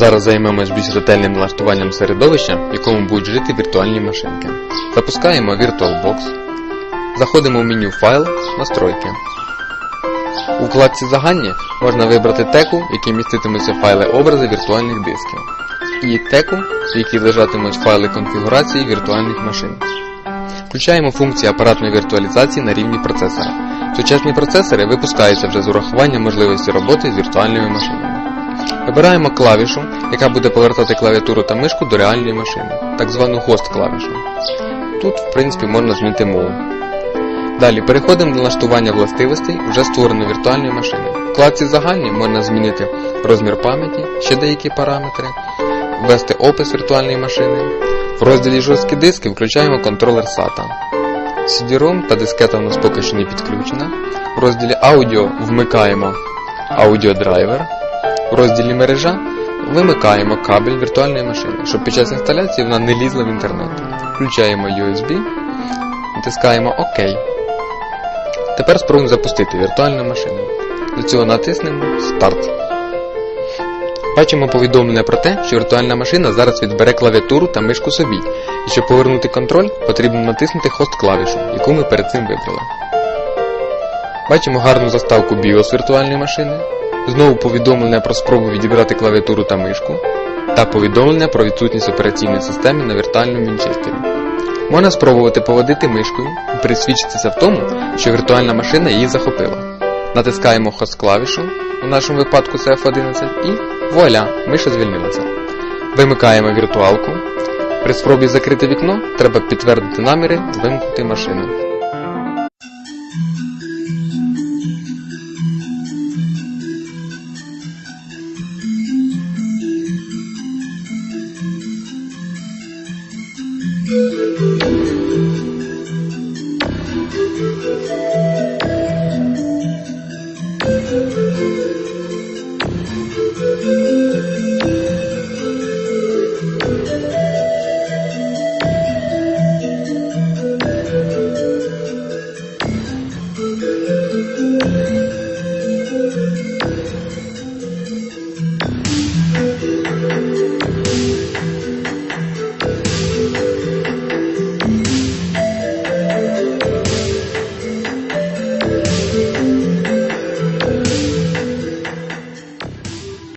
Зараз займемось більш ретельним налаштуванням середовища, в якому будуть жити віртуальні машинки. Запускаємо VirtualBox. Заходимо в меню Файл, Настройки. У вкладці Загальні можна вибрати теку, в якій міститимуться файли образи віртуальних дисків, і теку, в якій лежатимуть файли конфігурації віртуальних машин. Включаємо функції апаратної віртуалізації на рівні процесора. Сучасні процесори випускаються вже з урахуванням можливості роботи з віртуальними машинами. Вибираємо клавішу, яка буде повертати клавіатуру та мишку до реальної машини, так звану хост клавішу. Тут, в принципі, можна змінити мову. Далі переходимо до налаштування властивостей вже створеної віртуальної машини. В вкладці загальні можна змінити розмір пам'яті, ще деякі параметри, ввести опис віртуальної машини. В розділі жорсткі диски включаємо контролер SATA. CD-ROM та дискета у нас поки що не підключена. В розділі аудіо вмикаємо аудіодрайвер. В розділі мережа вимикаємо кабель віртуальної машини, щоб під час інсталяції вона не лізла в інтернет. Включаємо USB, натискаємо ОК. Тепер спробуємо запустити віртуальну машину. Для цього натиснемо Старт. Бачимо повідомлення про те, що віртуальна машина зараз відбере клавіатуру та мишку собі, і щоб повернути контроль, потрібно натиснути хост клавішу, яку ми перед цим вибрали. Бачимо гарну заставку BIOS віртуальної машини, знову повідомлення про спробу відібрати клавіатуру та мишку, та повідомлення про відсутність операційної системи на віртуальному вінчестері. Можна спробувати поводити мишкою і пересвідчитися в тому, що віртуальна машина її захопила. Натискаємо хост клавішу, у нашому випадку це F11, і вуаля, миша звільнилася. Вимикаємо віртуалку. При спробі закрити вікно треба підтвердити наміри вимкнути машину. Thank you.